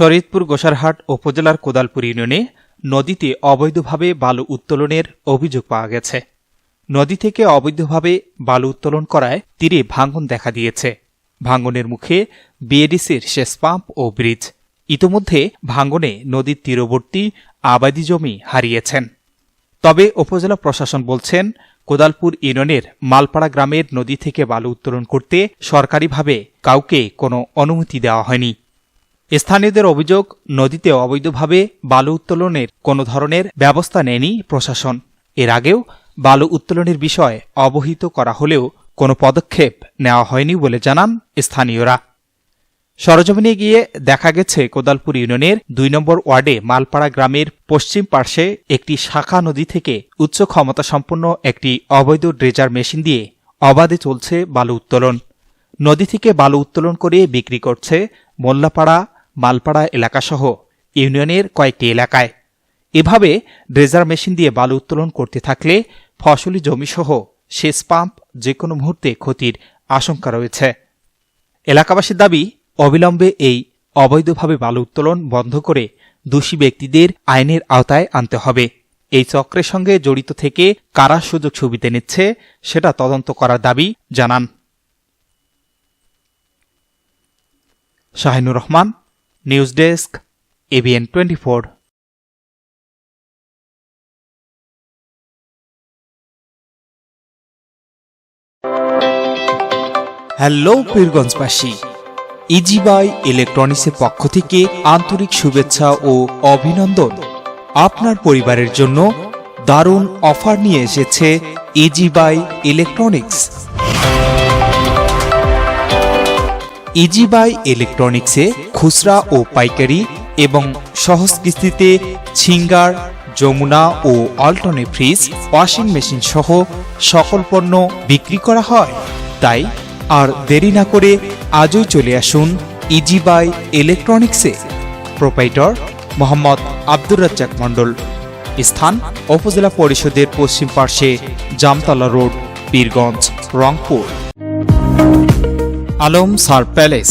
শরীয়তপুর গোসারহাট উপজেলার কোদালপুর ইউনিয়নে নদীতে অবৈধভাবে বালু উত্তোলনের অভিযোগ পাওয়া গেছে। নদী থেকে অবৈধভাবে বালু উত্তোলন করায় তীরে ভাঙন দেখা দিয়েছে। ভাঙনের মুখে বিএডিসির শেষ পাম্প ও ব্রিজ। ইতোমধ্যে ভাঙনে নদীর তীরবর্তী আবাদি জমি হারিয়েছেন। তবে উপজেলা প্রশাসন বলছেন, কোদালপুর ইউনিয়নের মালপাড়া গ্রামের নদী থেকে বালু উত্তোলন করতে সরকারিভাবে কাউকে কোনো অনুমতি দেওয়া হয়নি। স্থানীয়দের অভিযোগ, নদীতে অবৈধভাবে বালু উত্তোলনের কোনো ধরনের ব্যবস্থা নেয়নি প্রশাসন। এর আগেও বালু উত্তোলনের বিষয়ে অবহিত করা হলেও কোনো পদক্ষেপ নেওয়া হয়নি বলে জানান স্থানীয়রা। সরজমিনে গিয়ে দেখা গেছে, কোদালপুর ইউনিয়নের দুই নম্বর ওয়ার্ডে মালপাড়া গ্রামের পশ্চিম পার্শ্বে একটি শাখা নদী থেকে উচ্চ ক্ষমতা সম্পন্ন একটি অবৈধ ড্রেজার মেশিন দিয়ে অবাধে চলছে বালু উত্তোলন। নদী থেকে বালু উত্তোলন করে বিক্রি করছে মোল্লাপাড়া মালপাড়া এলাকাসহ ইউনিয়নের কয়েকটি এলাকায়। এভাবে ড্রেজার মেশিন দিয়ে বালু উত্তোলন করতে থাকলে ফসলি জমিসহ সেচ পাম্প যে কোনো মুহূর্তে ক্ষতির আশঙ্কা রয়েছে। এলাকাবাসীর দাবি, অবিলম্বে এই অবৈধভাবে বালু উত্তোলন বন্ধ করে দোষী ব্যক্তিদের আইনের আওতায় আনতে হবে। এই চক্রের সঙ্গে জড়িত থেকে কারা সুযোগ সুবিধা নিচ্ছে, সেটা তদন্ত করার দাবি জানান। Shahinur Rahman news desk ABN twenty four hello পীরগঞ্জবাসী ইজিবাই ইলেকট্রনিক্সের পক্ষ থেকে আন্তরিক শুভেচ্ছা ও অভিনন্দন। আপনার পরিবারের জন্য দারুণ অফার নিয়ে এসেছে ইজিবাই ইলেকট্রনিক্স ইজিবাই ইলেকট্রনিক্সে খুচরা ও পাইকারি এবং সহজ কিস্তিতে ছিঙ্গার, যমুনা ও অল্টনে ফ্রিজ, ওয়াশিং মেশিন সহ সকল পণ্য বিক্রি করা হয়। তাই আর দেরি না করে আজই চলে আসুন ইজিবাই ইলেকট্রনিক্সে। প্রোপাইটর মোহাম্মদ আব্দুর রাজ্জাক মণ্ডল। স্থান উপজেলা পরিষদের পশ্চিম পার্শ্বে জামতলা রোড, পীরগঞ্জ, রংপুর। আলম সার প্যালেস।